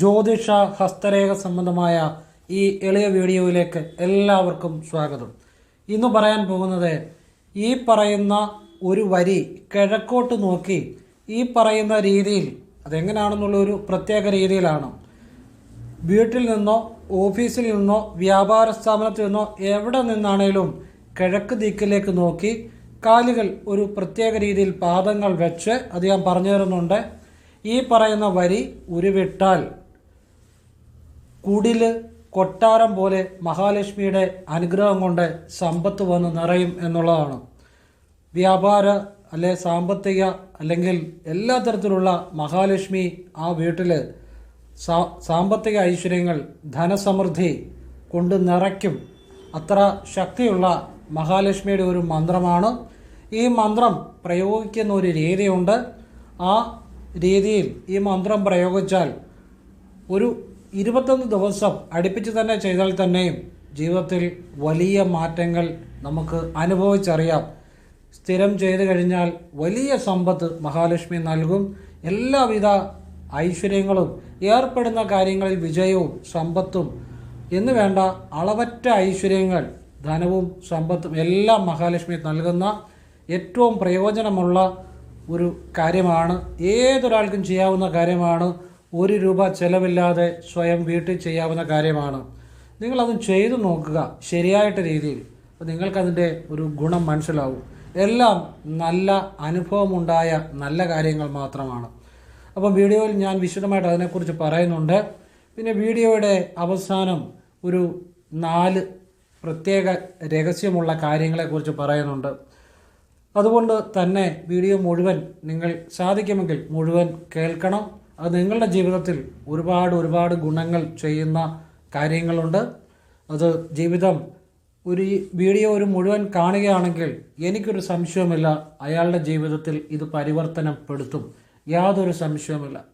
ജ്യോതിഷ ഹസ്തരേഖ സംബന്ധമായ ഈ എളിയ വീഡിയോയിലേക്ക് എല്ലാവർക്കും സ്വാഗതം. ഇന്ന് പറയാൻ പോകുന്നത് ഈ പറയുന്ന ഒരു വരി കിഴക്കോട്ട് നോക്കി ഈ പറയുന്ന രീതിയിൽ അതെങ്ങനെയാണെന്നുള്ള ഒരു പ്രത്യേക രീതിയിലാണ്. വീട്ടിൽ നിന്നോ ഓഫീസിൽ നിന്നോ വ്യാപാര സ്ഥാപനത്തിൽ നിന്നോ എവിടെ നിന്നാണേലും കിഴക്ക് ദിക്കിലേക്ക് നോക്കി കാലുകൾ ഒരു പ്രത്യേക രീതിയിൽ പാദങ്ങൾ വെച്ച് അത് ഞാൻ പറഞ്ഞു തരുന്നുണ്ട്. ഈ പറയുന്ന വരി ഉരുവിട്ടാൽ കുടിൽ കൊട്ടാരം പോലെ മഹാലക്ഷ്മിയുടെ അനുഗ്രഹം കൊണ്ട് സമ്പത്ത് വന്ന് നിറയും എന്നുള്ളതാണ്. വ്യാപാര അല്ലെ സാമ്പത്തിക അല്ലെങ്കിൽ എല്ലാ തരത്തിലുള്ള മഹാലക്ഷ്മി ആ വീട്ടിൽ സാമ്പത്തിക ഐശ്വര്യങ്ങൾ ധനസമൃദ്ധി കൊണ്ട് നിറയ്ക്കും. അത്ര ശക്തിയുള്ള മഹാലക്ഷ്മിയുടെ ഒരു മന്ത്രമാണ്. ഈ മന്ത്രം പ്രയോഗിക്കുന്ന ഒരു രീതിയുണ്ട്. ആ രീതിയിൽ ഈ മന്ത്രം പ്രയോഗിച്ചാൽ ഒരു ഇരുപത്തൊന്ന് ദിവസം അടുപ്പിച്ച് തന്നെ ചെയ്താൽ തന്നെയും ജീവിതത്തിൽ വലിയ മാറ്റങ്ങൾ നമുക്ക് അനുഭവിച്ചറിയാം. സ്ഥിരം ചെയ്തു കഴിഞ്ഞാൽ വലിയ സമ്പത്ത് മഹാലക്ഷ്മി നൽകും. എല്ലാവിധ ഐശ്വര്യങ്ങളും ഏർപ്പെടുന്ന കാര്യങ്ങളിൽ വിജയവും സമ്പത്തും എന്ന് വേണ്ട അളവറ്റ ഐശ്വര്യങ്ങൾ ധനവും സമ്പത്തും എല്ലാം മഹാലക്ഷ്മി നൽകുന്ന ഏറ്റവും പ്രയോജനമുള്ള ഒരു കാര്യമാണ്. ഏതൊരാൾക്കും ചെയ്യാവുന്ന കാര്യമാണ് ഒരു രൂപ ചിലവില്ലാതെ സ്വയം വീട്ടിൽ ചെയ്യാവുന്ന കാര്യമാണ്. നിങ്ങളത് ചെയ്തു നോക്കുക ശരിയായിട്ട രീതിയിൽ. അപ്പോൾ നിങ്ങൾക്കതിന്റെ ഒരു ഗുണം മനസ്സിലാവും. എല്ലാം നല്ല അനുഭവമുണ്ടായ നല്ല കാര്യങ്ങൾ മാത്രമാണ്. അപ്പം വീഡിയോയിൽ ഞാൻ വിശദമായിട്ട് അതിനെക്കുറിച്ച് പറയുന്നുണ്ട്. പിന്നെ വീഡിയോയുടെ അവസാനം ഒരു നാല് പ്രത്യേക രഹസ്യമുള്ള കാര്യങ്ങളെക്കുറിച്ച് പറയുന്നുണ്ട്. അതുകൊണ്ട് തന്നെ വീഡിയോ മുഴുവൻ നിങ്ങൾ സാധിക്കുമെങ്കിൽ മുഴുവൻ കേൾക്കണം. അത് നിങ്ങളുടെ ജീവിതത്തിൽ ഒരുപാട് ഒരുപാട് ഗുണങ്ങൾ ചെയ്യുന്ന കാര്യങ്ങളുണ്ട്. അത് ജീവിതം ഒരു വീഡിയോ ഒരു മുഴുവൻ കാണുകയാണെങ്കിൽ എനിക്കൊരു സംശയവുമില്ല. അയാളുടെ ജീവിതത്തിൽ ഇത് പരിവർത്തനപ്പെടുത്തും. യാതൊരു സംശയവുമില്ല.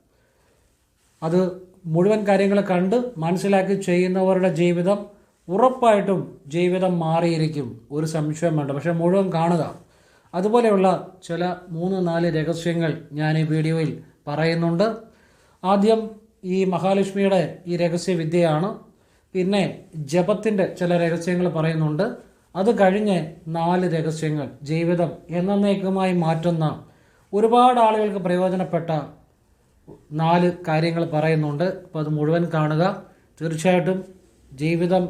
അത് മുഴുവൻ കാര്യങ്ങൾ കണ്ട് മനസ്സിലാക്കി ചെയ്യുന്നവരുടെ ജീവിതം ഉറപ്പായിട്ടും ജീവിതം മാറിയിരിക്കും. ഒരു സംശയം വേണ്ട. പക്ഷെ മുഴുവൻ കാണുക. അതുപോലെയുള്ള ചില മൂന്ന് നാല് രഹസ്യങ്ങൾ ഞാൻ ഈ വീഡിയോയിൽ പറയുന്നുണ്ട്. ആദ്യം ഈ മഹാലക്ഷ്മിയുടെ ഈ രഹസ്യവിദ്യയാണ്. പിന്നെ ജപത്തിന്റെ ചില രഹസ്യങ്ങൾ പറയുന്നുണ്ട്. അത് കഴിഞ്ഞ് നാല് രഹസ്യങ്ങൾ. ജീവിതം എന്നേക്കുമായി മാറ്റുന്ന ഒരുപാട് ആളുകൾക്ക് പ്രയോജനപ്പെട്ട നാല് കാര്യങ്ങൾ പറയുന്നുണ്ട്. അപ്പോൾ അത് മുഴുവൻ കാണുക. തീർച്ചയായിട്ടും ജീവിതം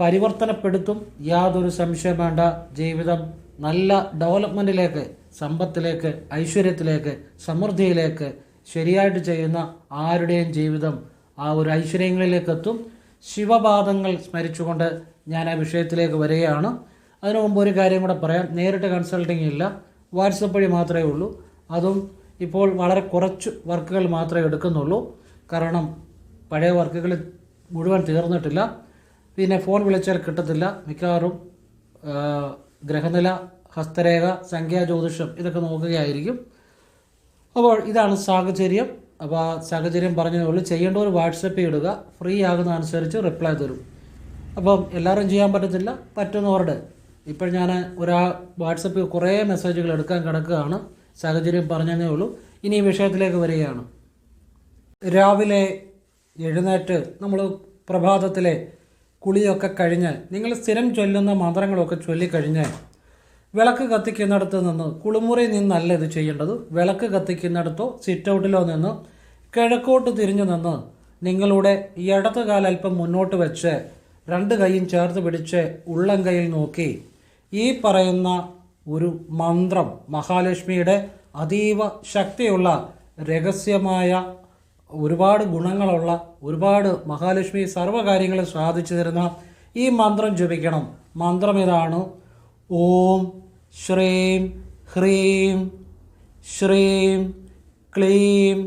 പരിവർത്തനപ്പെടുത്തും. യാതൊരു സംശയം വേണ്ട. ജീവിതം നല്ല ഡെവലപ്മെന്റിലേക്ക് സമ്പത്തിലേക്ക് ഐശ്വര്യത്തിലേക്ക് സമൃദ്ധിയിലേക്ക് ശരിയായിട്ട് ചെയ്യുന്ന ആരുടെയും ജീവിതം ആ ഒരു ഐശ്വര്യങ്ങളിലേക്ക് എത്തും ശിവപാദങ്ങൾ സ്മരിച്ചുകൊണ്ട് ഞാൻ ആ വിഷയത്തിലേക്ക് വരികയാണ്. അതിനു മുമ്പ് ഒരു കാര്യം കൂടെ പറയാം. നേരിട്ട് കൺസൾട്ടിങ് ഇല്ല. വാട്സപ്പ് വഴി മാത്രമേ ഉള്ളൂ. അതും ഇപ്പോൾ വളരെ കുറച്ച് വർക്കുകൾ മാത്രമേ എടുക്കുന്നുള്ളൂ. കാരണം പഴയ വർക്കുകൾ മുഴുവൻ തീർന്നിട്ടില്ല. പിന്നെ ഫോൺ വിളിച്ചാൽ കിട്ടത്തില്ല. മിക്കവാറും ഗ്രഹനില ഹസ്തരേഖ സംഖ്യാ ജ്യോതിഷം ഇതൊക്കെ നോക്കുകയായിരിക്കും. അപ്പോൾ ഇതാണ് സാഹചര്യം. അപ്പോൾ ആ സാഹചര്യം ചെയ്യേണ്ട ചെയ്യേണ്ടവർ വാട്സപ്പ് ഇടുക. ഫ്രീ ആകുന്ന അനുസരിച്ച് റിപ്ലൈ തരും. അപ്പം എല്ലാവരും ചെയ്യാൻ പറ്റത്തില്ല. പറ്റുന്നവരുടെ ഇപ്പോൾ ഞാൻ ഒരാ വാട്സപ്പിൽ കുറേ മെസ്സേജുകൾ എടുക്കാൻ കിടക്കുകയാണ്. സാഹചര്യം പറഞ്ഞതേ ഉള്ളൂ. ഇനി ഈ വിഷയത്തിലേക്ക് വരികയാണ്. രാവിലെ എഴുന്നേറ്റ് നമ്മൾ പ്രഭാതത്തിലെ കുളിയൊക്കെ കഴിഞ്ഞ് നിങ്ങൾ സ്ഥിരം ചൊല്ലുന്ന മന്ത്രങ്ങളൊക്കെ ചൊല്ലിക്കഴിഞ്ഞ് വിളക്ക് കത്തിക്കുന്നിടത്ത് നിന്ന് കുളിമുറിയിൽ നിന്നല്ല ഇത് ചെയ്യേണ്ടത്. വിളക്ക് കത്തിക്കുന്നിടത്തോ സിറ്റ് ഔട്ടിലോ നിന്ന് കിഴക്കോട്ട് തിരിഞ്ഞു നിന്ന് നിങ്ങളുടെ ഇടത്ത് കാലൽപ്പം മുന്നോട്ട് വെച്ച് രണ്ട് കൈയും ചേർത്ത് പിടിച്ച് ഉള്ളം കൈയിൽ നോക്കി. ഈ പറയുന്ന ഒരു മന്ത്രം മഹാലക്ഷ്മിയുടെ അതീവ ശക്തിയുള്ള രഹസ്യമായ ഒരുപാട് ഗുണങ്ങളുള്ള ഒരുപാട് മഹാലക്ഷ്മി സർവകാര്യങ്ങളും സാധിച്ചു തരുന്ന ഈ മന്ത്രം ജപിക്കണം. മന്ത്രം ഇതാണ് ഓം ശ്രീം ഹ്രീം ശ്രീം ക്ലീം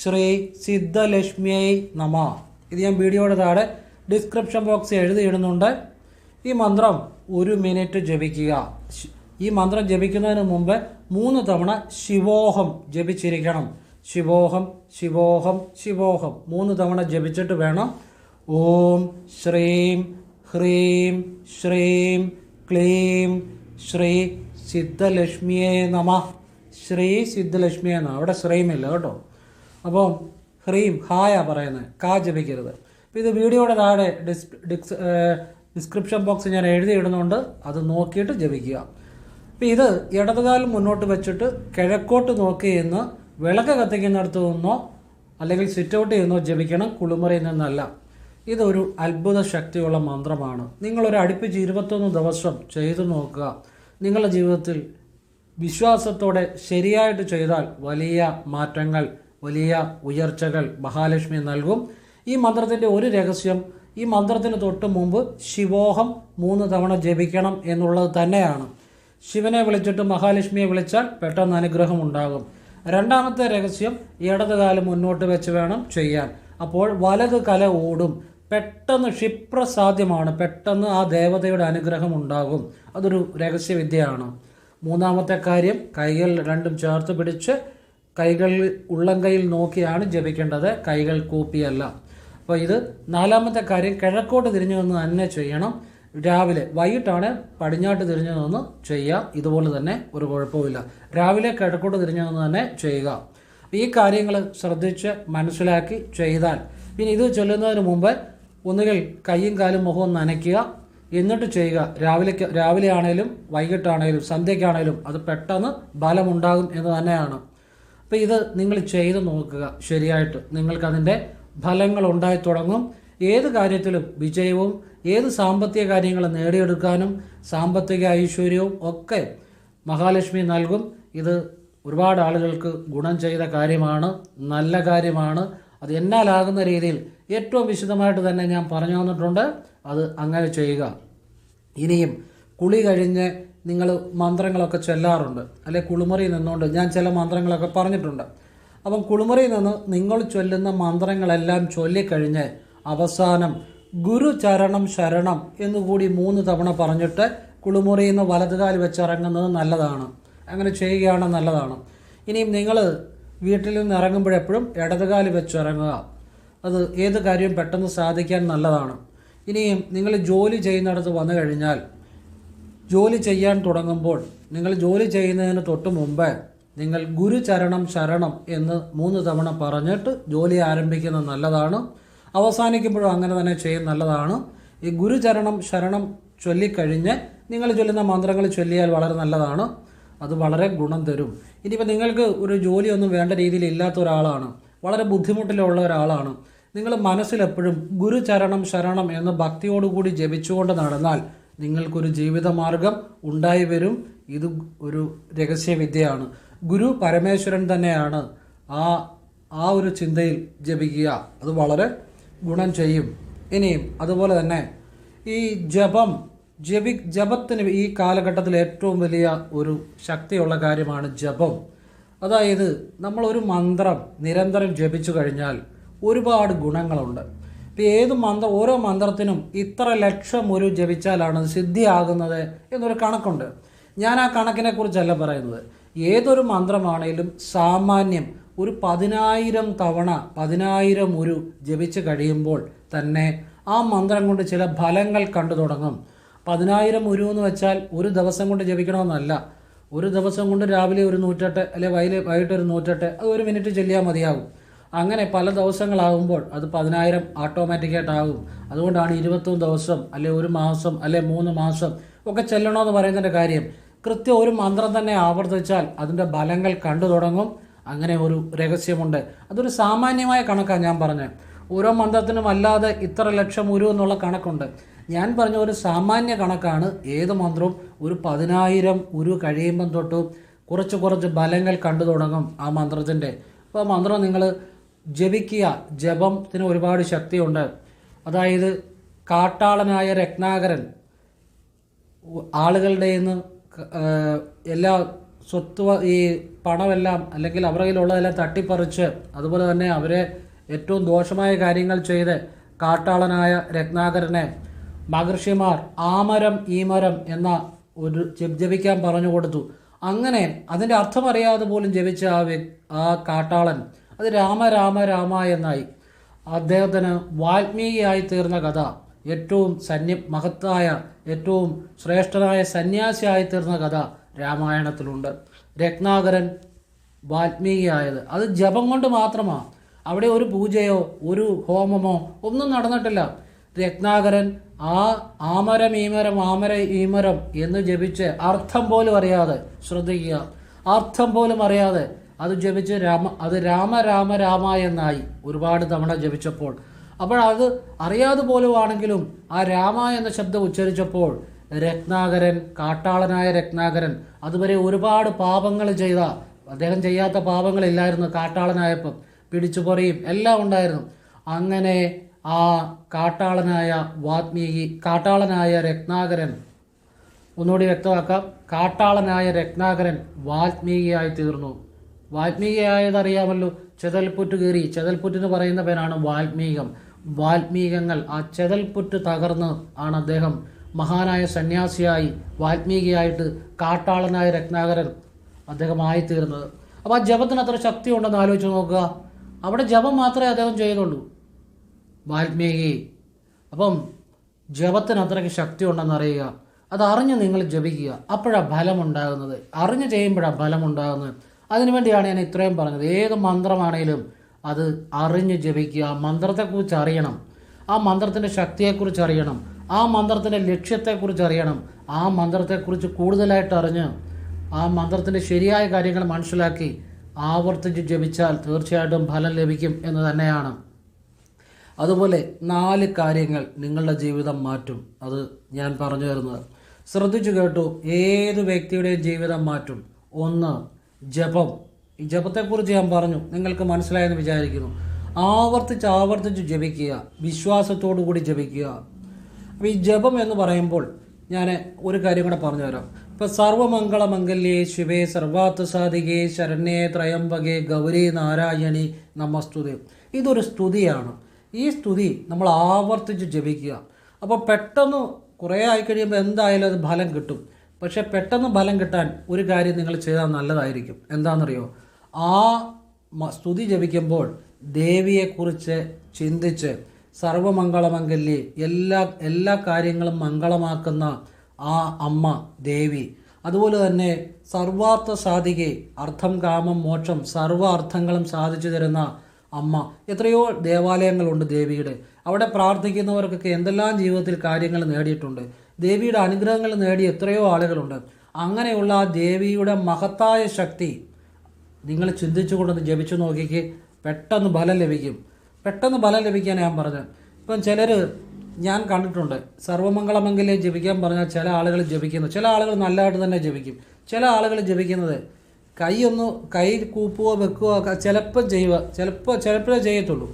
ശ്രീ സിദ്ധലക്ഷ്മിയൈ നമ. ഇത് ഞാൻ വീഡിയോയുടെ താഴെ ഡിസ്ക്രിപ്ഷൻ ബോക്സ് എഴുതിയിടുന്നുണ്ട്. ഈ മന്ത്രം ഒരു മിനിറ്റ് ജപിക്കുക. ഈ മന്ത്രം ജപിക്കുന്നതിന് മുമ്പ് മൂന്ന് തവണ ശിവോഹം ജപിച്ചിരിക്കണം. ശിവോഹം ശിവോഹം ശിവോഹം മൂന്ന് തവണ ജപിച്ചിട്ട് വേണം. ഓം ശ്രീം ഹ്രീം ശ്രീം ക്ലീം ശ്രീ സിദ്ധലക്ഷ്മിയെ നമ. ശ്രീ സിദ്ധലക്ഷ്മിയെ നമ. അവിടെ ശ്രീമില്ല കേട്ടോ. അപ്പോൾ ഹ്രീം ഹായ പറയുന്നത് കാ ജപിക്കരുത്. അപ്പോൾ ഇത് വീഡിയോയുടെ താഴെ ഡിസ് ഡിസ് ഡിസ്ക്രിപ്ഷൻ ബോക്സ് ഞാൻ എഴുതിയിടുന്നുണ്ട്. അത് നോക്കിയിട്ട് ജപിക്കുക. അപ്പോൾ ഇത് ഇടതുകാലം മുന്നോട്ട് വെച്ചിട്ട് കിഴക്കോട്ട് നോക്കി എന്ന് വിളക്ക് കത്തിക്കുന്നിടത്ത് നിന്നോ അല്ലെങ്കിൽ സിറ്റ് ഔട്ട് ചെയ്യുന്നോ ജപിക്കണം. കുളിമുറിയിൽ നിന്നല്ല. ഇതൊരു അത്ഭുത ശക്തിയുള്ള മന്ത്രമാണ്. നിങ്ങളൊരു അടുപ്പിച്ച് ഇരുപത്തൊന്ന് ദിവസം ചെയ്തു നോക്കുക. നിങ്ങളുടെ ജീവിതത്തിൽ വിശ്വാസത്തോടെ ശരിയായിട്ട് ചെയ്താൽ വലിയ മാറ്റങ്ങൾ വലിയ ഉയർച്ചകൾ മഹാലക്ഷ്മി നൽകും. ഈ മന്ത്രത്തിന്റെ ഒരു രഹസ്യം ഈ മന്ത്രത്തിന് തൊട്ട് മുമ്പ് ശിവോഹം മൂന്ന് തവണ ജപിക്കണം എന്നുള്ളത് തന്നെയാണ്. ശിവനെ വിളിച്ചിട്ട് മഹാലക്ഷ്മിയെ വിളിച്ചാൽ പെട്ടെന്ന് അനുഗ്രഹം ഉണ്ടാകും. രണ്ടാമത്തെ രഹസ്യം ഇടതുകാലം മുന്നോട്ട് വെച്ച് വേണം ചെയ്യാൻ. അപ്പോൾ വലത് കല ഓടും. പെട്ടെന്ന് ക്ഷിപ്രസാധ്യമാണ്. പെട്ടെന്ന് ആ ദേവതയുടെ അനുഗ്രഹം ഉണ്ടാകും. അതൊരു രഹസ്യവിദ്യയാണ്. മൂന്നാമത്തെ കാര്യം കൈകൾ രണ്ടും ചേർത്ത് പിടിച്ച് കൈകൾ ഉള്ളം കൈയിൽ നോക്കിയാണ് ജപിക്കേണ്ടത്. കൈകൾ കൂപ്പിയല്ല. അപ്പോൾ ഇത് നാലാമത്തെ കാര്യം കിഴക്കോട്ട് തിരിഞ്ഞു നിന്ന് തന്നെ ചെയ്യണം. രാവിലെ വൈകിട്ടാണ് പടിഞ്ഞാട്ട് തിരിഞ്ഞു നിന്ന് ചെയ്യുക. ഇതുപോലെ തന്നെ ഒരു കുഴപ്പമില്ല രാവിലെ കിഴക്കോട്ട് തിരിഞ്ഞു നിന്ന് തന്നെ ചെയ്യുക. ഈ കാര്യങ്ങൾ ശ്രദ്ധിച്ച് മനസ്സിലാക്കി ചെയ്താൽ. പിന്നെ ഇത് ചൊല്ലുന്നതിന് മുമ്പ് ഒന്നുകിൽ കൈയും കാലും മുഖവും നനയ്ക്കുക എന്നിട്ട് ചെയ്യുക. രാവിലെ രാവിലെ ആണേലും വൈകിട്ടാണേലും സന്ധ്യയ്ക്കാണേലും അത് പെട്ടെന്ന് ബലമുണ്ടാകും എന്ന് തന്നെയാണ്. അപ്പോൾ ഇത് നിങ്ങൾ ചെയ്ത് നോക്കുക ശരിയായിട്ട്. നിങ്ങൾക്കതിന്റെ ഫലങ്ങൾ ഉണ്ടായി തുടങ്ങും. ഏത് കാര്യത്തിലും വിജയവും ഏത് സാമ്പത്തിക കാര്യങ്ങൾ നേടിയെടുക്കാനും സാമ്പത്തിക ഐശ്വര്യവും ഒക്കെ മഹാലക്ഷ്മി നൽകും. ഇത് ഒരുപാട് ആളുകൾക്ക് ഗുണം ചെയ്ത കാര്യമാണ് നല്ല കാര്യമാണ്. അത് എന്നാലാകുന്ന രീതിയിൽ ഏറ്റവും വിശദമായിട്ട് തന്നെ ഞാൻ പറഞ്ഞു തന്നിട്ടുണ്ട്. അത് അങ്ങനെ ചെയ്യുക. ഇനിയും കുളി കഴിഞ്ഞ് നിങ്ങൾ മന്ത്രങ്ങളൊക്കെ ചൊല്ലാറുണ്ട്. അല്ലെ കുളിമുറിയിൽ നിന്നുകൊണ്ട് ഞാൻ ചില മന്ത്രങ്ങളൊക്കെ പറഞ്ഞിട്ടുണ്ട്. അപ്പം കുളിമുറിയിൽ നിന്ന് നിങ്ങൾ ചൊല്ലുന്ന മന്ത്രങ്ങളെല്ലാം ചൊല്ലിക്കഴിഞ്ഞ് അവസാനം ഗുരു ചരണം ശരണം എന്നുകൂടി മൂന്ന് തവണ പറഞ്ഞിട്ട് കുളിമുറിയിൽ നിന്ന് വലതുകാൽ വെച്ചിറങ്ങുന്നത് നല്ലതാണ്. അങ്ങനെ ചെയ്യുകയാണ് നല്ലതാണ്. ഇനിയും നിങ്ങൾ വീട്ടിൽ നിന്ന് ഇറങ്ങുമ്പോഴെപ്പോഴും ഇടതുകാൽ വെച്ചിറങ്ങുക അത് ഏത് കാര്യവും പെട്ടെന്ന് സാധിക്കാൻ നല്ലതാണ്. ഇനിയും നിങ്ങൾ ജോലി ചെയ്യുന്നിടത്ത് വന്നു കഴിഞ്ഞാൽ ജോലി ചെയ്യാൻ തുടങ്ങുമ്പോൾ നിങ്ങൾ ജോലി ചെയ്യുന്നതിന് തൊട്ട് മുമ്പ് നിങ്ങൾ ഗുരുചരണം ശരണം എന്ന് മൂന്ന് തവണ പറഞ്ഞിട്ട് ജോലി ആരംഭിക്കുന്നത് നല്ലതാണ്. അവസാനിക്കുമ്പോഴും അങ്ങനെ തന്നെ ചെയ്യുന്നത് നല്ലതാണ്. ഈ ഗുരുചരണം ശരണം ചൊല്ലിക്കഴിഞ്ഞ് നിങ്ങൾ ചൊല്ലുന്ന മന്ത്രങ്ങൾ ചൊല്ലിയാൽ വളരെ നല്ലതാണ്. അത് വളരെ ഗുണം തരും. ഇനിയിപ്പോൾ നിങ്ങൾക്ക് ഒരു ജോലിയൊന്നും വേണ്ട രീതിയിൽ ഇല്ലാത്ത ഒരാളാണ്. വളരെ ബുദ്ധിമുട്ടിലുള്ള ഒരാളാണ്. നിങ്ങൾ മനസ്സിലെപ്പോഴും ഗുരുചരണം ശരണം എന്ന് ഭക്തിയോടുകൂടി ജപിച്ചുകൊണ്ട് നടന്നാൽ നിങ്ങൾക്കൊരു ജീവിതമാർഗം ഉണ്ടായി വരും. ഇത് ഒരു രഹസ്യവിദ്യയാണ്. ഗുരു പരമേശ്വരൻ തന്നെയാണ് ആ ആ ഒരു ചിന്തയിൽ ജപിക്കുക. അത് വളരെ ഗുണം ചെയ്യും. ഇനിയും അതുപോലെ തന്നെ ഈ ജപം ജപി ജപത്തിന് ഈ കാലഘട്ടത്തിൽ ഏറ്റവും വലിയ ഒരു ശക്തിയുള്ള കാര്യമാണ് ജപം. അതായത് നമ്മൾ ഒരു മന്ത്രം നിരന്തരം ജപിച്ചു കഴിഞ്ഞാൽ ഒരുപാട് ഗുണങ്ങളുണ്ട്. ഇപ്പം ഏത് മന്ത്രം ഓരോ മന്ത്രത്തിനും ഇത്ര ലക്ഷം ഒരു ജപിച്ചാലാണ് സിദ്ധിയാകുന്നത് എന്നൊരു കണക്കുണ്ട്. ഞാൻ ആ കണക്കിനെ കുറിച്ചല്ല പറയുന്നത്. ഏതൊരു മന്ത്രമാണേലും സാമാന്യം ഒരു പതിനായിരം തവണ പതിനായിരം ഒരു ജപിച്ച് കഴിയുമ്പോൾ തന്നെ ആ മന്ത്രം കൊണ്ട് ചില ഫലങ്ങൾ കണ്ടു തുടങ്ങും. പതിനായിരം ഉരു എന്ന് വെച്ചാൽ ഒരു ദിവസം കൊണ്ട് ജപിക്കണമെന്നല്ല. ഒരു ദിവസം കൊണ്ട് രാവിലെ ഒരു നൂറ്റെട്ട് അല്ലെ വൈകിട്ട് വൈകിട്ട് ഒരു നൂറ്റെട്ട് അത് ഒരു മിനിറ്റ് ചെല്ലിയാൽ മതിയാകും അങ്ങനെ പല ദിവസങ്ങളാകുമ്പോൾ അത് പതിനായിരം ഓട്ടോമാറ്റിക്കായിട്ടാകും അതുകൊണ്ടാണ് ഇരുപത്തൊന്ന് ദിവസം അല്ലെ ഒരു മാസം അല്ലെ മൂന്ന് മാസം ഒക്കെ ചെല്ലണമെന്ന് പറയുന്നതിന്റെ കാര്യം. കൃത്യം ഒരു മന്ത്രം തന്നെ ആവർത്തിച്ചാൽ അതിന്റെ ഫലങ്ങൾ കണ്ടു തുടങ്ങും. അങ്ങനെ ഒരു രഹസ്യമുണ്ട്. അതൊരു സാമാന്യമായ കണക്കാണ് ഞാൻ പറഞ്ഞത്. ഓരോ മന്ത്രത്തിനും അല്ലാതെ ഇത്ര ലക്ഷം ഉരു എന്നുള്ള കണക്കുണ്ട്. ഞാൻ പറഞ്ഞ ഒരു സാമാന്യ കണക്കാണ്. ഏത് മന്ത്രവും ഒരു പതിനായിരം ഉരു കഴിയുമ്പം തൊട്ട് കുറച്ച് കുറച്ച് ബലങ്ങൾ കണ്ടു തുടങ്ങും ആ മന്ത്രത്തിന്റെ അപ്പോൾ മന്ത്രം നിങ്ങൾ ജപിക്കുക. ജപത്തിന് ഒരുപാട് ശക്തിയുണ്ട്. അതായത് കാട്ടാളനായ രത്നാകരൻ ആളുകളുടെ നിന്ന് എല്ലാ സ്വത്ത് ഈ പണമെല്ലാം അല്ലെങ്കിൽ അവരുടെ കയ്യിലുള്ളതെല്ലാം തട്ടിപ്പറിച്ച് അതുപോലെ തന്നെ അവരെ ഏറ്റവും ദോഷമായ കാര്യങ്ങൾ ചെയ്ത് കാട്ടാളനായ രത്നാകരനെ മഹർഷിമാർ ആമരം ഈമരം എന്ന ഒരു ജപിക്കാൻ പറഞ്ഞു കൊടുത്തു. അങ്ങനെ അതിന്റെ അർത്ഥം അറിയാതെ പോലും ജപിച്ച ആ ആ കാട്ടാളൻ അത് രാമ രാമ രാമ എന്നായി. അദ്ദേഹത്തിന് വാൽമീകിയായി തീർന്ന കഥ ഏറ്റവും സന്യ മഹത്തായ ഏറ്റവും ശ്രേഷ്ഠനായ സന്യാസിയായി തീർന്ന കഥ രാമായണത്തിലുണ്ട്. രത്നാകരൻ വാൽമീകിയായത്. അത് ജപം കൊണ്ട് മാത്രമാണ് അവിടെ ഒരു പൂജയോ ഒരു ഹോമമോ ഒന്നും നടന്നിട്ടില്ല. രത്നാകരൻ ആ ആമരം ഈമരം ആമര ഈമരം എന്ന് ജപിച്ച് അർത്ഥം പോലും അറിയാതെ ശ്രദ്ധിക്കുക. അർത്ഥം പോലും അറിയാതെ അത് ജപിച്ച് രാമ അത് രാമ രാമ രാമ എന്നായി ഒരുപാട് തവണ ജപിച്ചപ്പോൾ. അപ്പോൾ അത് അറിയാതെ പോലുമാണെങ്കിലും ആ രാമ എന്ന ശബ്ദം ഉച്ചരിച്ചപ്പോൾ രത്നാകരൻ കാട്ടാളനായ രത്നാകരൻ അതുവരെ ഒരുപാട് പാപങ്ങൾ ചെയ്ത അദ്ദേഹം ചെയ്യാത്ത പാപങ്ങളില്ലായിരുന്നു കാട്ടാളനായപ്പം. പിടിച്ചുപൊറിയും എല്ലാം ഉണ്ടായിരുന്നു. അങ്ങനെ ആ കാട്ടാളനായ വാത്മീകി കാട്ടാളനായ രത്നാകരൻ. ഒന്നുകൂടി വ്യക്തമാക്കാം. കാട്ടാളനായ രത്നാകരൻ വാത്മീകിയായി തീർന്നു. വാത്മീകിയായതറിയാമല്ലോ. ചെതൽപുറ്റ് കീറി. ചെതൽപുറ്റ് എന്ന് പറയുന്ന പേരാണ് വാത്മീകം. വാത്മീകങ്ങൾ ആ ചെതൽപുറ്റ് തകർന്ന് ആണ് അദ്ദേഹം മഹാനായ സന്യാസിയായി വാത്മീകിയായിട്ട് കാട്ടാളനായ രത്നാകരൻ അദ്ദേഹം ആയിത്തീർന്നത് അപ്പോൾ ആ ജപത്തിന് അത്ര ശക്തി ഉണ്ടെന്ന് ആലോചിച്ച് നോക്കുക. അവിടെ ജപം മാത്രമേ അദ്ദേഹം ചെയ്യുന്നുള്ളൂ. വാൽമീകി. അപ്പം ജപത്തിന് അത്രയ്ക്ക് ശക്തി ഉണ്ടെന്ന് അറിയുക. അത് നിങ്ങൾ ജപിക്കുക. അപ്പോഴാണ് ഫലമുണ്ടാകുന്നത്. അറിഞ്ഞ് ചെയ്യുമ്പോഴാണ് ഫലമുണ്ടാകുന്നത്. അതിനുവേണ്ടിയാണ് ഞാൻ ഇത്രയും പറഞ്ഞത്. ഏത് മന്ത്രമാണേലും അത് അറിഞ്ഞ് ജപിക്കുക. മന്ത്രത്തെക്കുറിച്ച് അറിയണം. ആ മന്ത്രത്തിന്റെ ശക്തിയെക്കുറിച്ച് അറിയണം. ആ മന്ത്രത്തിന്റെ ലക്ഷ്യത്തെക്കുറിച്ച് അറിയണം. ആ മന്ത്രത്തെക്കുറിച്ച് കൂടുതലായിട്ട് അറിഞ്ഞ് ആ മന്ത്രത്തിന്റെ ശരിയായ കാര്യങ്ങൾ മനസ്സിലാക്കി ആവർത്തിച്ച് ജപിച്ചാൽ തീർച്ചയായിട്ടും ഫലം ലഭിക്കും എന്ന് തന്നെയാണ്. അതുപോലെ നാല് കാര്യങ്ങൾ നിങ്ങളുടെ ജീവിതം മാറ്റും. അത് ഞാൻ പറഞ്ഞു തരുന്നത്. ശ്രദ്ധിച്ചു കേട്ടു. ഏത് വ്യക്തിയുടെയും ജീവിതം മാറ്റും? ഒന്ന് ജപം. ഈ ജപത്തെക്കുറിച്ച് ഞാൻ പറഞ്ഞു. നിങ്ങൾക്ക് മനസ്സിലായെന്ന് വിചാരിക്കുന്നു. ആവർത്തിച്ച് ആവർത്തിച്ച് ജപിക്കുക. വിശ്വാസത്തോടു കൂടി ജപിക്കുക. അപ്പോൾ ഈ ജപം എന്ന് പറയുമ്പോൾ ഞാൻ ഒരു കാര്യം കൂടെ പറഞ്ഞു തരാം. ഇപ്പം സർവമംഗളമംഗല്യേ ശിവേ സർവാത്ത സാധികേ ശരണ്യേ ത്രയംബകേ ഗൗരി നാരായണി നമസ്തുതി. ഇതൊരു സ്തുതിയാണ്. ഈ സ്തുതി നമ്മൾ ആവർത്തിച്ച് ജപിക്കുക. അപ്പോൾ പെട്ടെന്ന് കുറേ ആയിക്കഴിയുമ്പോൾ എന്തായാലും അത് ഫലം കിട്ടും. പക്ഷേ പെട്ടെന്ന് ഫലം കിട്ടാൻ ഒരു കാര്യം നിങ്ങൾ ചെയ്താൽ നല്ലതായിരിക്കും. എന്താണെന്നറിയോ? ആ സ്തുതി ജപിക്കുമ്പോൾ ദേവിയെക്കുറിച്ച് ചിന്തിച്ച് സർവമംഗളമംഗല്യെ എല്ലാ എല്ലാ കാര്യങ്ങളും മംഗളമാക്കുന്ന ആ അമ്മ ദേവി. അതുപോലെ തന്നെ സർവാർത്ഥ സാധികെ അർത്ഥം കാമം മോക്ഷം സർവ അർത്ഥങ്ങളും സാധിച്ചു തരുന്ന അമ്മ. എത്രയോ ദേവാലയങ്ങളുണ്ട് ദേവിയുടെ. അവിടെ പ്രാർത്ഥിക്കുന്നവർക്കൊക്കെ എന്തെല്ലാം ജീവിതത്തിൽ കാര്യങ്ങൾ നേടിയിട്ടുണ്ട്. ദേവിയുടെ അനുഗ്രഹങ്ങൾ നേടിയ എത്രയോ ആളുകളുണ്ട്. അങ്ങനെയുള്ള ആ ദേവിയുടെ മഹത്തായ ശക്തി നിങ്ങൾ ചിന്തിച്ചു കൊണ്ടൊന്ന് ജപിച്ചു നോക്കിക്ക്. പെട്ടെന്ന് ഫലം ലഭിക്കും. പെട്ടെന്ന് ഫലം ലഭിക്കാൻ ഞാൻ പറഞ്ഞത് ഇപ്പം ചിലർ ഞാൻ കണ്ടിട്ടുണ്ട്. സർവമംഗളമെങ്കിലേ ജപിക്കാൻ പറഞ്ഞാൽ ചില ആളുകൾ ജപിക്കുന്നു. ചില ആളുകൾ നല്ലതായിട്ട് തന്നെ ജപിക്കും. ചില ആളുകൾ ജപിക്കുന്നത് കൈ ഒന്ന് കൈ കൂപ്പുകയോ വെക്കുകയോ ഒക്കെ ചിലപ്പോൾ ചെയ്യുക. ചിലപ്പോൾ ചിലപ്പോഴേ ചെയ്യത്തുള്ളൂ.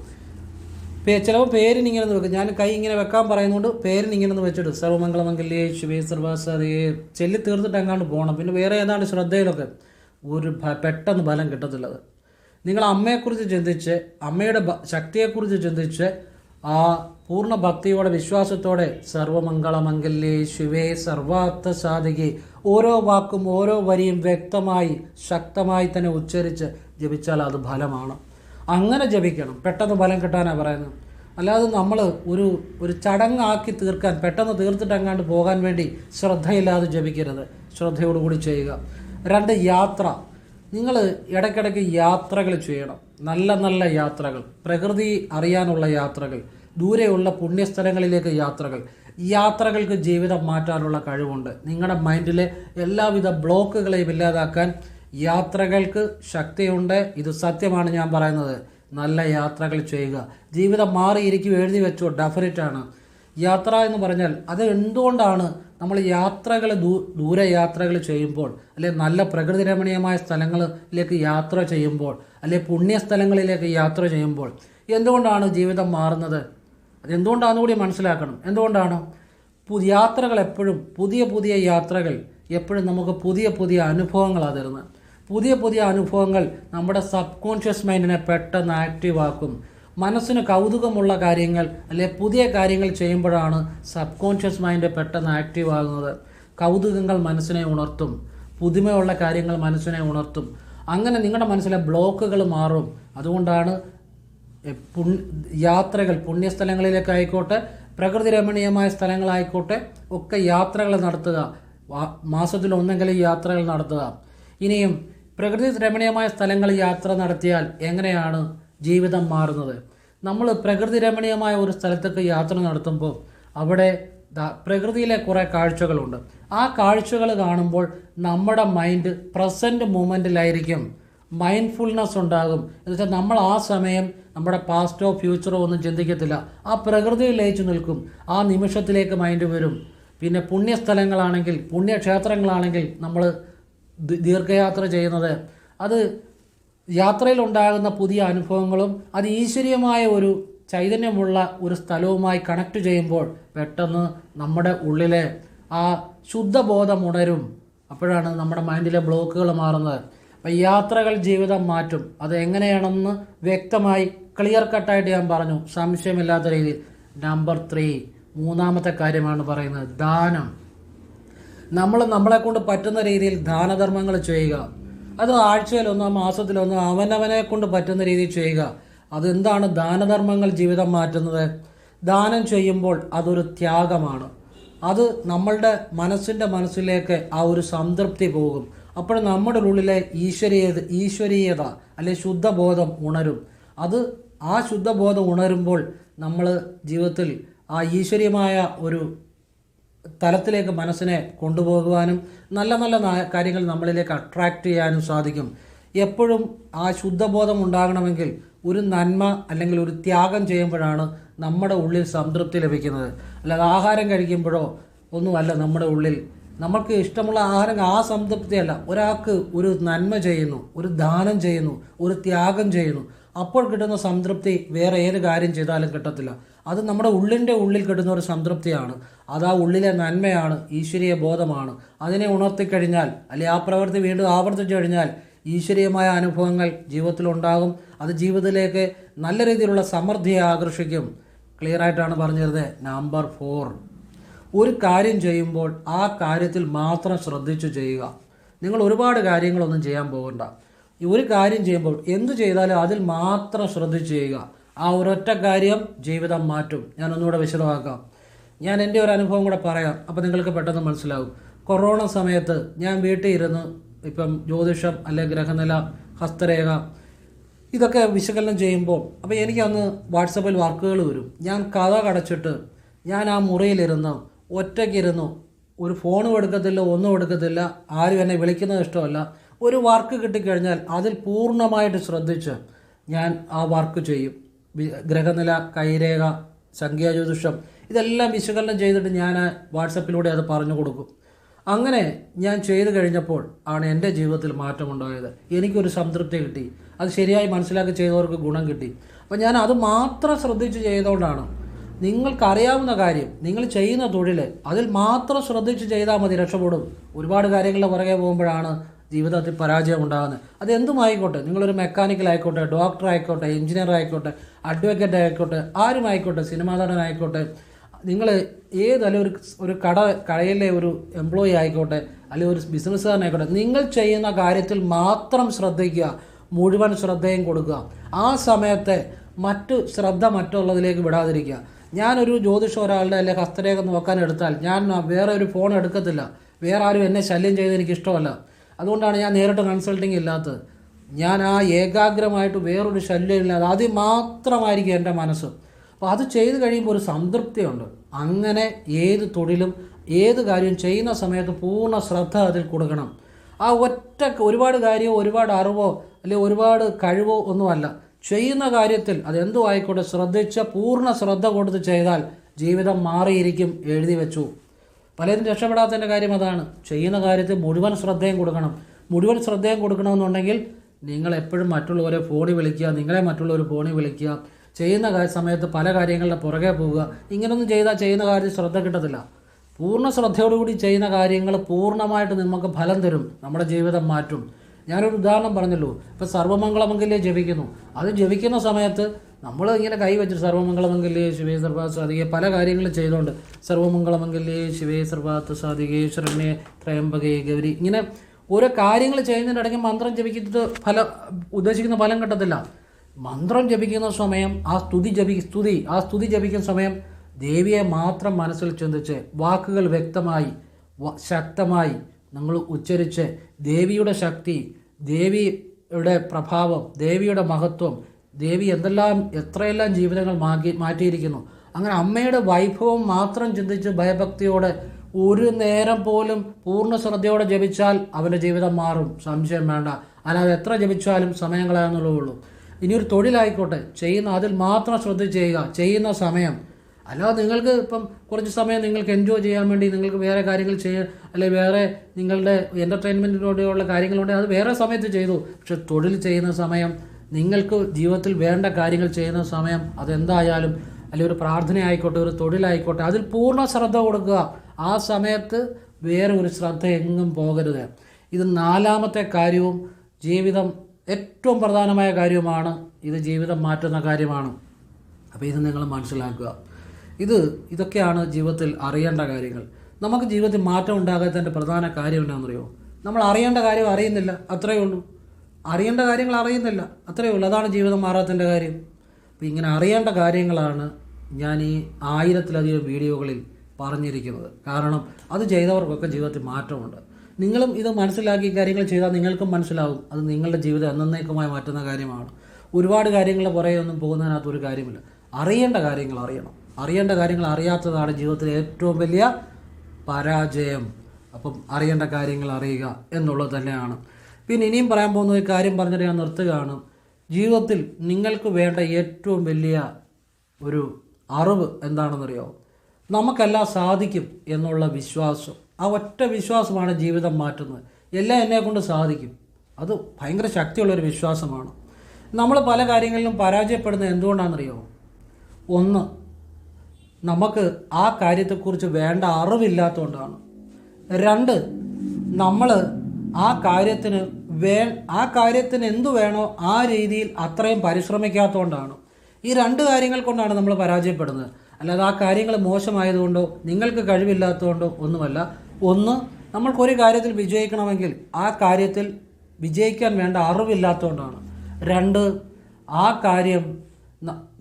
പേ ചിലപ്പോൾ പേരിനിങ്ങനെ ഒന്ന് വെക്കും. ഞാൻ കൈ ഇങ്ങനെ വെക്കാൻ പറയുന്നതുകൊണ്ട് പേരിന് ഇങ്ങനെ ഒന്ന് വെച്ചിട്ട് സർവമംഗളമംഗല്യേ ശിവേ സർവാസേ ചെല്ലി തീർത്തിട്ട് എങ്ങാണ്ട് പോകണം. പിന്നെ വേറെ ഏതാണ്ട് ശ്രദ്ധയിലൊക്കെ ഒരു പെട്ടെന്ന് ഫലം കിട്ടത്തില്ലത്. നിങ്ങൾ അമ്മയെക്കുറിച്ച് ചിന്തിച്ച് അമ്മയുടെ ശക്തിയെക്കുറിച്ച് ചിന്തിച്ച് ആ പൂർണ ഭക്തിയോടെ വിശ്വാസത്തോടെ സർവമംഗളമംഗല്യേ ശിവേ സർവാർത്ഥ സാധികെ ഓരോ വാക്കും ഓരോ വരിയും വ്യക്തമായി ശക്തമായി തന്നെ ഉച്ചരിച്ച് ജപിച്ചാൽ അത് ഫലമാണ്. അങ്ങനെ ജപിക്കണം. പെട്ടെന്ന് ഫലം കിട്ടാനാണ് പറയുന്നത്. അല്ലാതെ നമ്മൾ ഒരു ഒരു ചടങ്ങാക്കി തീർക്കാൻ പെട്ടെന്ന് തീർത്തിട്ട് അങ്ങാണ്ട് പോകാൻ വേണ്ടി ശ്രദ്ധയില്ലാതെ ജപിക്കരുത്. ശ്രദ്ധയോടുകൂടി ചെയ്യുക. രണ്ട് യാത്ര. നിങ്ങൾ ഇടയ്ക്കിടയ്ക്ക് യാത്രകൾ ചെയ്യണം. നല്ല നല്ല യാത്രകൾ. പ്രകൃതി അറിയാനുള്ള യാത്രകൾ. ദൂരെയുള്ള പുണ്യസ്ഥലങ്ങളിലേക്ക് യാത്രകൾ. യാത്രകൾക്ക് ജീവിതം മാറ്റാനുള്ള കഴിവുണ്ട്. നിങ്ങളുടെ മൈൻഡിലെ എല്ലാവിധ ബ്ലോക്കുകളെയും ഇല്ലാതാക്കാൻ യാത്രകൾക്ക് ശക്തിയുണ്ട്. ഇത് സത്യമാണ് ഞാൻ പറയുന്നത്. നല്ല യാത്രകൾ ചെയ്യുക. ജീവിതം മാറിയിരിക്കും എഴുതി വെച്ചോ ഡെഫിനറ്റ് ആണ്. യാത്ര എന്ന് പറഞ്ഞാൽ അത് എന്തുകൊണ്ടാണ് നമ്മൾ യാത്രകൾ ദൂ ദൂര യാത്രകൾ ചെയ്യുമ്പോൾ അല്ലെ നല്ല പ്രകൃതി രമണീയമായ സ്ഥലങ്ങളിലേക്ക് യാത്ര ചെയ്യുമ്പോൾ അല്ലെ പുണ്യസ്ഥലങ്ങളിലേക്ക് യാത്ര ചെയ്യുമ്പോൾ എന്തുകൊണ്ടാണ് ജീവിതം മാറുന്നത്? അതെന്തുകൊണ്ടാണെന്ന് കൂടി മനസ്സിലാക്കണം. എന്തുകൊണ്ടാണ്? പുതിയ യാത്രകൾ എപ്പോഴും പുതിയ പുതിയ യാത്രകൾ എപ്പോഴും നമുക്ക് പുതിയ പുതിയ അനുഭവങ്ങളാണ് തരുന്നത്. പുതിയ പുതിയ അനുഭവങ്ങൾ നമ്മുടെ സബ് കോൺഷ്യസ് മൈൻഡിനെ പെട്ടെന്ന് ആക്റ്റീവ് ആക്കും. മനസ്സിന് കൗതുകമുള്ള കാര്യങ്ങൾ അല്ലെ പുതിയ കാര്യങ്ങൾ ചെയ്യുമ്പോഴാണ് സബ് കോൺഷ്യസ് മൈൻഡ് പെട്ടെന്ന് ആക്റ്റീവ് ആകുന്നത്. കൗതുകങ്ങൾ മനസ്സിനെ ഉണർത്തും. പുതുമയുള്ള കാര്യങ്ങൾ മനസ്സിനെ ഉണർത്തും. അങ്ങനെ നിങ്ങളുടെ മനസ്സിലെ ബ്ലോക്കുകൾ മാറും. അതുകൊണ്ടാണ് യാത്രകൾ പുണ്യസ്ഥലങ്ങളിലേക്ക് ആയിക്കോട്ടെ പ്രകൃതി രമണീയമായ സ്ഥലങ്ങളായിക്കോട്ടെ ഒക്കെ യാത്രകൾ നടത്തുക. മാസത്തിൽ ഒന്നെങ്കിലും യാത്രകൾ നടത്തുക. ഇനിയും പ്രകൃതി രമണീയമായ സ്ഥലങ്ങളിൽ യാത്ര നടത്തിയാൽ എങ്ങനെയാണ് ജീവിതം മാറുന്നത്? നമ്മൾ പ്രകൃതി രമണീയമായ ഒരു സ്ഥലത്തേക്ക് യാത്ര നടത്തുമ്പോൾ അവിടെ പ്രകൃതിയിലെ കുറേ കാഴ്ചകളുണ്ട്. ആ കാഴ്ചകൾ കാണുമ്പോൾ നമ്മുടെ മൈൻഡ് പ്രസന്റ് മൂമെന്റിലായിരിക്കും മൈൻഡ്ഫുൾനെസ് ഉണ്ടാകും. എന്നുവെച്ചാൽ നമ്മൾ ആ സമയം നമ്മുടെ പാസ്റ്റോ ഫ്യൂച്ചറോ ഒന്നും ചിന്തിക്കത്തില്ല. ആ പ്രകൃതിയിൽ ലയിച്ചു നിൽക്കും. ആ നിമിഷത്തിലേക്ക് മൈൻഡ് വരും. പിന്നെ പുണ്യസ്ഥലങ്ങളാണെങ്കിൽ പുണ്യക്ഷേത്രങ്ങളാണെങ്കിൽ നമ്മൾ ദീർഘയാത്ര ചെയ്യുന്നത്. അത് യാത്രയിലുണ്ടാകുന്ന പുതിയ അനുഭവങ്ങളും അത് ഈശ്വരീയമായ ഒരു ചൈതന്യമുള്ള ഒരു സ്ഥലവുമായി കണക്ട് ചെയ്യുമ്പോൾ പെട്ടെന്ന് നമ്മുടെ ഉള്ളിലെ ആ ശുദ്ധബോധം ഉണരും. അപ്പോഴാണ് നമ്മുടെ മൈൻഡിലെ ബ്ലോക്കുകൾ മാറുന്നത്. അപ്പം യാത്രകൾ ജീവിതം മാറ്റും. അത് എങ്ങനെയാണെന്ന് വ്യക്തമായി ക്ലിയർ കട്ടായിട്ട് ഞാൻ പറഞ്ഞു. സംശയമില്ലാത്ത രീതിയിൽ. നമ്പർ ത്രീ മൂന്നാമത്തെ കാര്യമാണ് പറയുന്നത്. ദാനം. നമ്മൾ നമ്മളെ കൊണ്ട് പറ്റുന്ന രീതിയിൽ ദാനധർമ്മങ്ങൾ ചെയ്യുക. അത് ആഴ്ചയിലൊന്നോ മാസത്തിലൊന്നോ അവനവനെ കൊണ്ട് പറ്റുന്ന രീതിയിൽ ചെയ്യുക. അതെന്താണ് ദാനധർമ്മങ്ങൾ ജീവിതം മാറ്റുന്നത്? ദാനം ചെയ്യുമ്പോൾ അതൊരു ത്യാഗമാണ്. അത് നമ്മളുടെ മനസ്സിന്റെ മനസ്സിലേക്ക് ആ ഒരു സംതൃപ്തി പോകും. അപ്പോൾ നമ്മുടെ ഉള്ളിലെ ഈശ്വരീയ ഈശ്വരീയത അല്ലെ ശുദ്ധബോധം ഉണരും. അത് ആ ശുദ്ധബോധം ഉണരുമ്പോൾ നമ്മൾ ജീവിതത്തിൽ ആ ഈശ്വരീയമായ ഒരു തലത്തിലേക്ക് മനസ്സിനെ കൊണ്ടുപോകുവാനും നല്ല നല്ല കാര്യങ്ങൾ നമ്മളിലേക്ക് അട്രാക്റ്റ് ചെയ്യാനും സാധിക്കും. എപ്പോഴും ആ ശുദ്ധബോധം ഉണ്ടാകണമെങ്കിൽ ഒരു നന്മ അല്ലെങ്കിൽ ഒരു ത്യാഗം ചെയ്യുമ്പോഴാണ് നമ്മുടെ ഉള്ളിൽ സംതൃപ്തി ലഭിക്കുന്നത്. അല്ലാതെ ആഹാരം കഴിക്കുമ്പോഴോ ഒന്നുമല്ല നമ്മുടെ ഉള്ളിൽ നമുക്ക് ഇഷ്ടമുള്ള ആഹാരം ആ സംതൃപ്തിയല്ല. ഒരാൾക്ക് ഒരു നന്മ ചെയ്യുന്നു ഒരു ദാനം ചെയ്യുന്നു ഒരു ത്യാഗം ചെയ്യുന്നു. അപ്പോൾ കിട്ടുന്ന സംതൃപ്തി വേറെ ഏത് കാര്യം ചെയ്താലും കിട്ടത്തില്ല. അത് നമ്മുടെ ഉള്ളിന്റെ ഉള്ളിൽ കിട്ടുന്ന ഒരു സംതൃപ്തിയാണ്. അത് ആ ഉള്ളിലെ നന്മയാണ് ഈശ്വരീയ ബോധമാണ്. അതിനെ ഉണർത്തിക്കഴിഞ്ഞാൽ അല്ലെങ്കിൽ ആ പ്രവൃത്തി വീണ്ടും ആവർത്തിച്ചു കഴിഞ്ഞാൽ ഈശ്വരീയമായ അനുഭവങ്ങൾ ജീവിതത്തിൽ ഉണ്ടാകും. അത് ജീവിതത്തിലേക്ക് നല്ല രീതിയിലുള്ള സമൃദ്ധിയെ ആകർഷിക്കും. ക്ലിയർ ആയിട്ടാണ് പറഞ്ഞിരുന്നത് നമ്പർ ഫോർ. ഒരു കാര്യം ചെയ്യുമ്പോൾ ആ കാര്യത്തിൽ മാത്രം ശ്രദ്ധിച്ചു ചെയ്യുക. നിങ്ങൾ ഒരുപാട് കാര്യങ്ങളൊന്നും ചെയ്യാൻ പോകണ്ട. ഒരു കാര്യം ചെയ്യുമ്പോൾ എന്തു ചെയ്താലും അതിൽ മാത്രം ശ്രദ്ധിച്ചു ചെയ്യുക. ആ ഒരൊറ്റ കാര്യം ജീവിതം മാറ്റും. ഞാൻ ഒന്നുകൂടെ വിശദമാക്കാം. ഞാൻ എന്റെ ഒരു അനുഭവം കൂടെ പറയാം. അപ്പോൾ നിങ്ങൾക്ക് പെട്ടെന്ന് മനസ്സിലാവും. കൊറോണ സമയത്ത് ഞാൻ വീട്ടിൽ ഇരുന്ന് ഇപ്പം ജ്യോതിഷം അല്ലെ ഗ്രഹനില ഹസ്തരേഖ ഇതൊക്കെ വിശകലനം ചെയ്യുമ്പോൾ അപ്പോൾ എനിക്കന്ന് വാട്സപ്പിൽ വർക്കുകൾ വരും. ഞാൻ കഥ കടച്ചിട്ട് ഞാൻ ആ മുറിയിലിരുന്ന് ഒറ്റയ്ക്കിരുന്നു. ഒരു ഫോണും എടുക്കത്തില്ല ഒന്നും എടുക്കത്തില്ല ആരും എന്നെ വിളിക്കുന്നത് ഇഷ്ടമല്ല. ഒരു വർക്ക് കിട്ടിക്കഴിഞ്ഞാൽ അതിൽ പൂർണമായിട്ട് ശ്രദ്ധിച്ച് ഞാൻ ആ വർക്ക് ചെയ്യും. ഗ്രഹനില കൈരേഖ സംഖ്യാജ്യോതിഷം ഇതെല്ലാം വിശകലനം ചെയ്തിട്ട് ഞാൻ വാട്സപ്പിലൂടെ അത് പറഞ്ഞു കൊടുക്കും. അങ്ങനെ ഞാൻ ചെയ്തു കഴിഞ്ഞപ്പോൾ ആണ് എന്റെ ജീവിതത്തിൽ മാറ്റമുണ്ടായത്. എനിക്കൊരു സംതൃപ്തി കിട്ടി. അത് ശരിയായി മനസ്സിലാക്കി ചെയ്തവർക്ക് ഗുണം കിട്ടി. അപ്പം ഞാൻ അത് മാത്രം ശ്രദ്ധിച്ച് ചെയ്തുകൊണ്ടാണ് നിങ്ങൾക്കറിയാവുന്ന കാര്യം നിങ്ങൾ ചെയ്യുന്ന തൊഴിൽ അതിൽ മാത്രം ശ്രദ്ധിച്ച് ചെയ്താൽ മതി രക്ഷപ്പെടും. ഒരുപാട് കാര്യങ്ങളുടെ പുറകെ പോകുമ്പോഴാണ് ജീവിതത്തിൽ പരാജയം ഉണ്ടാകുന്നത്. അത് എന്തുമായിക്കോട്ടെ? നിങ്ങളൊരു മെക്കാനിക്കൽ ആയിക്കോട്ടെ ഡോക്ടർ ആയിക്കോട്ടെ എഞ്ചിനീയർ ആയിക്കോട്ടെ അഡ്വക്കേറ്റ് ആയിക്കോട്ടെ ആരും ആയിക്കോട്ടെ സിനിമാ നടനായിക്കോട്ടെ നിങ്ങൾ ഏത് അല്ലെങ്കിൽ ഒരു ഒരു കട കടയിലെ ഒരു എംപ്ലോയി ആയിക്കോട്ടെ അല്ലെങ്കിൽ ഒരു ബിസിനസ്സുകാരനായിക്കോട്ടെ നിങ്ങൾ ചെയ്യുന്ന കാര്യത്തിൽ മാത്രം ശ്രദ്ധിക്കുക മുഴുവൻ ശ്രദ്ധയും കൊടുക്കുക. ആ സമയത്തെ മറ്റു ശ്രദ്ധ മറ്റുള്ളതിലേക്ക് വിടാതിരിക്കുക. ഞാനൊരു ജ്യോതിഷം ഒരാളുടെ അല്ലെ ഹസ്തരേഖ നോക്കാൻ എടുത്താൽ ഞാൻ വേറെ ഒരു ഫോൺ എടുക്കത്തില്ല. വേറെ ആരും എന്നെ ശല്യം ചെയ്ത് എനിക്കിഷ്ടമല്ല അതുകൊണ്ടാണ് ഞാൻ നേരിട്ട് കൺസൾട്ടിങ് ഇല്ലാത്തത്. ഞാൻ ആ ഏകാഗ്രമായിട്ട് വേറൊരു ശല്യം ഇല്ലാതെ അത് മാത്രമായിരിക്കും എന്റെ മനസ്സ്. അപ്പോൾ അത് ചെയ്ത് കഴിയുമ്പോൾ ഒരു സംതൃപ്തിയുണ്ട്. അങ്ങനെ ഏത് തൊഴിലും ഏത് കാര്യവും ചെയ്യുന്ന സമയത്ത് പൂർണ ശ്രദ്ധ അതിൽ കൊടുക്കണം. ആ ഒറ്റ ഒരുപാട് കാര്യമോ ഒരുപാട് അറിവോ അല്ലെങ്കിൽ ഒരുപാട് കഴിവോ ഒന്നുമല്ല. ചെയ്യുന്ന കാര്യത്തിൽ അതെന്തോ ആയിക്കോട്ടെ ശ്രദ്ധിച്ച പൂർണ ശ്രദ്ധ കൊടുത്ത് ചെയ്താൽ ജീവിതം മാറിയിരിക്കും എഴുതി വെച്ചു. പലരും രക്ഷപ്പെടാത്തതിന്റെ കാര്യം അതാണ്. ചെയ്യുന്ന കാര്യത്തിൽ മുഴുവൻ ശ്രദ്ധയും കൊടുക്കണം. മുഴുവൻ ശ്രദ്ധയും കൊടുക്കണമെന്നുണ്ടെങ്കിൽ നിങ്ങൾ എപ്പോഴും മറ്റുള്ളവരെ ഫോണിൽ വിളിക്കുക നിങ്ങളെ മറ്റുള്ളവർ ഫോണിൽ വിളിക്കുക ചെയ്യുന്ന സമയത്ത് പല കാര്യങ്ങളുടെ പുറകെ പോവുക. ഇങ്ങനൊന്നും ചെയ്താൽ ചെയ്യുന്ന കാര്യത്തിൽ ശ്രദ്ധ കിട്ടത്തില്ല. പൂർണ ശ്രദ്ധയോടുകൂടി ചെയ്യുന്ന കാര്യങ്ങൾ പൂർണമായിട്ട് നമുക്ക് ഫലം തരും. നമ്മുടെ ജീവിതം മാറ്റും. ഞാനൊരു ഉദാഹരണം പറഞ്ഞല്ലോ. ഇപ്പം സർവമംഗളമംഗല്യെ ജപിക്കുന്നു. അത് ജപിക്കുന്ന സമയത്ത് നമ്മൾ ഇങ്ങനെ കൈ വെച്ചിട്ട് സർവമംഗളമംഗല്യേ ശിവേ സർവാത് സാധികെ പല കാര്യങ്ങളും ചെയ്തുകൊണ്ട് സർവമംഗളമംഗല്യേ ശിവേ സർവാത്സാധികേ ശരണ്യേ ത്രയംബകേ ഗൗരി ഇങ്ങനെ ഓരോ കാര്യങ്ങൾ ചെയ്യുന്നതിനിടയ്ക്ക് മന്ത്രം ജപിക്കുന്നത് ഫല ഉദ്ദേശിക്കുന്ന ഫലം കിട്ടത്തില്ല. മന്ത്രം ജപിക്കുന്ന സമയം ആ സ്തുതി ജപി സ്തുതി ആ സ്തുതി ജപിക്കുന്ന സമയം ദേവിയെ മാത്രം മനസ്സിൽ ചിന്തിച്ച് വാക്കുകൾ വ്യക്തമായി ശക്തമായി നിങ്ങൾ ഉച്ചരിച്ച് ദേവിയുടെ ശക്തി ദേവിയുടെ പ്രഭാവം ദേവിയുടെ മഹത്വം ദേവി എന്തെല്ലാം എത്രയെല്ലാം ജീവിതങ്ങൾ മാറ്റി മാറ്റിയിരിക്കുന്നു. അങ്ങനെ അമ്മയുടെ വൈഭവം മാത്രം ചിന്തിച്ച് ഭയഭക്തിയോടെ ഒരു നേരം പോലും പൂർണ ശ്രദ്ധയോടെ ജപിച്ചാൽ അവന്റെ ജീവിതം മാറും. സംശയം വേണ്ട. അല്ലാതെ എത്ര ജപിച്ചാലും സമയം ഇനിയൊരു തൊഴിലായിക്കോട്ടെ. ചെയ്യുന്ന അതിൽ മാത്രം ശ്രദ്ധ ചെയ്യുക. ചെയ്യുന്ന സമയം. അല്ലാതെ നിങ്ങൾക്ക് ഇപ്പം കുറച്ച് സമയം നിങ്ങൾക്ക് എൻജോയ് ചെയ്യാൻ വേണ്ടി നിങ്ങൾക്ക് വേറെ കാര്യങ്ങൾ ചെയ്യാൻ അല്ലെങ്കിൽ വേറെ നിങ്ങളുടെ എന്റർടൈൻമെന്റിലൂടെയുള്ള കാര്യങ്ങളുണ്ട് അത് വേറെ സമയത്ത് ചെയ്തു. പക്ഷെ തൊഴിൽ ചെയ്യുന്ന സമയം നിങ്ങൾക്ക് ജീവിതത്തിൽ വേണ്ട കാര്യങ്ങൾ ചെയ്യുന്ന സമയം അതെന്തായാലും അല്ലെങ്കിൽ ഒരു പ്രാർത്ഥന ആയിക്കോട്ടെ ഒരു തൊഴിലായിക്കോട്ടെ അതിൽ പൂർണ ശ്രദ്ധ കൊടുക്കുക. ആ സമയത്ത് വേറെ ഒരു ശ്രദ്ധ എങ്ങും പോകരുത്. ഇത് നാലാമത്തെ കാര്യവും ജീവിതം ഏറ്റവും പ്രധാനമായ കാര്യവുമാണ്. ഇത് ജീവിതം മാറ്റുന്ന കാര്യമാണ്. അപ്പോൾ ഇത് നിങ്ങൾ മനസ്സിലാക്കുക. ഇത് ഇതൊക്കെയാണ് ജീവിതത്തിൽ അറിയേണ്ട കാര്യങ്ങൾ. നമുക്ക് ജീവിതത്തിൽ മാറ്റം ഉണ്ടാകാത്തതിന്റെ പ്രധാന കാര്യം എന്താണെന്നറിയോ? നമ്മൾ അറിയേണ്ട കാര്യം അറിയുന്നില്ല അത്രയേ ഉള്ളൂ. അറിയേണ്ട കാര്യങ്ങൾ അറിയുന്നില്ല അത്രയേ ഉള്ളൂ. അതാണ് ജീവിതം മാറാത്തതിന്റെ കാര്യം. അപ്പോൾ ഇങ്ങനെ അറിയേണ്ട കാര്യങ്ങളാണ് ഞാൻ ഈ ആയിരത്തിലധികം വീഡിയോകളിൽ പറഞ്ഞിരിക്കുന്നത്. കാരണം അത് ചെയ്തവർക്കൊക്കെ ജീവിതത്തിൽ മാറ്റമുണ്ട്. നിങ്ങളും ഇത് മനസ്സിലാക്കി കാര്യങ്ങൾ ചെയ്താൽ നിങ്ങൾക്കും മനസ്സിലാവും. അത് നിങ്ങളുടെ ജീവിതം എന്നേക്കുമായി മാറ്റുന്ന കാര്യമാണ്. ഒരുപാട് കാര്യങ്ങൾ പുറകെ ഒന്നും പോകുന്നതിനകത്ത് ഒരു കാര്യമില്ല. അറിയേണ്ട കാര്യങ്ങൾ അറിയണം. അറിയേണ്ട കാര്യങ്ങൾ അറിയാത്തതാണ് ജീവിതത്തിലെ ഏറ്റവും വലിയ പരാജയം. അപ്പം അറിയേണ്ട കാര്യങ്ങൾ അറിയുക എന്നുള്ളത് തന്നെയാണ്. പിന്നെ ഇനിയും പറയാൻ പോകുന്ന ഒരു കാര്യം പറഞ്ഞിട്ട് ഞാൻ നിർത്തുകയാണ്. ജീവിതത്തിൽ നിങ്ങൾക്ക് വേണ്ട ഏറ്റവും വലിയ ഒരു അറിവ് എന്താണെന്നറിയോ? നമുക്കെല്ലാം സാധിക്കും എന്നുള്ള വിശ്വാസം. ആ ഒറ്റ വിശ്വാസമാണ് ജീവിതം മാറ്റുന്നത്. എല്ലാം എന്നെ കൊണ്ട് സാധിക്കും. അത് ഭയങ്കര ശക്തിയുള്ളൊരു വിശ്വാസമാണ്. നമ്മൾ പല കാര്യങ്ങളിലും പരാജയപ്പെടുന്നത് എന്തുകൊണ്ടാണെന്നറിയോ? ഒന്ന് നമുക്ക് ആ കാര്യത്തെക്കുറിച്ച് വേണ്ട അറിവില്ലാത്തതുകൊണ്ടാണ് രണ്ട് നമ്മൾ ആ കാര്യത്തിന് വേ ആ കാര്യത്തിന് എന്തു വേണോ ആ രീതിയിൽ അത്രയും പരിശ്രമിക്കാത്തതുകൊണ്ടാണ് ഈ രണ്ട് കാര്യങ്ങൾ കൊണ്ടാണ് നമ്മൾ പരാജയപ്പെടുന്നത്. അല്ലാതെ ആ കാര്യങ്ങൾ മോശമായതുകൊണ്ടോ നിങ്ങൾക്ക് കഴിവില്ലാത്തതുകൊണ്ടോ ഒന്നുമല്ല. ഒന്ന് നമ്മൾക്കൊരു കാര്യത്തിൽ വിജയിക്കണമെങ്കിൽ ആ കാര്യത്തിൽ വിജയിക്കാൻ വേണ്ട അറിവില്ലാത്തതുകൊണ്ടാണ് രണ്ട് ആ കാര്യം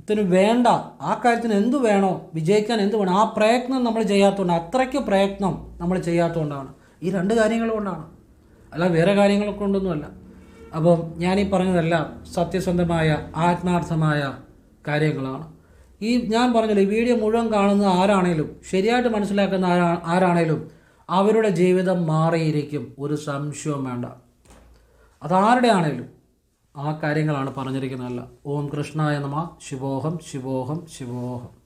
ത്തിന് വേണ്ട. ആ കാര്യത്തിന് എന്ത് വേണോ വിജയിക്കാൻ എന്ത് വേണം ആ പ്രയത്നം നമ്മൾ ചെയ്യാത്തതുകൊണ്ട് അത്രയ്ക്ക് പ്രയത്നം നമ്മൾ ചെയ്യാത്തതുകൊണ്ടാണ്. ഈ രണ്ട് കാര്യങ്ങൾ കൊണ്ടാണ്. അല്ല വേറെ കാര്യങ്ങൾ കൊണ്ടൊന്നുമല്ല. അപ്പം ഞാനീ പറഞ്ഞതെല്ലാം സത്യസന്ധമായ ആത്മാർത്ഥമായ കാര്യങ്ങളാണ്. ഈ ഞാൻ പറഞ്ഞല്ലോ ഈ വീഡിയോ മുഴുവൻ കാണുന്ന ആരാണേലും ശരിയായിട്ട് മനസ്സിലാക്കുന്ന ആരാ ആരാണേലും അവരുടെ ജീവിതം മാറിയിരിക്കും. ഒരു സംശയവും വേണ്ട. അതാരുടെ ആണേലും ആ കാര്യങ്ങളാണ് പറഞ്ഞിരിക്കുന്നതല്ല. ഓം കൃഷ്ണായ നമ. ശിവോഹം ശിവോഹം ശിവോഹം.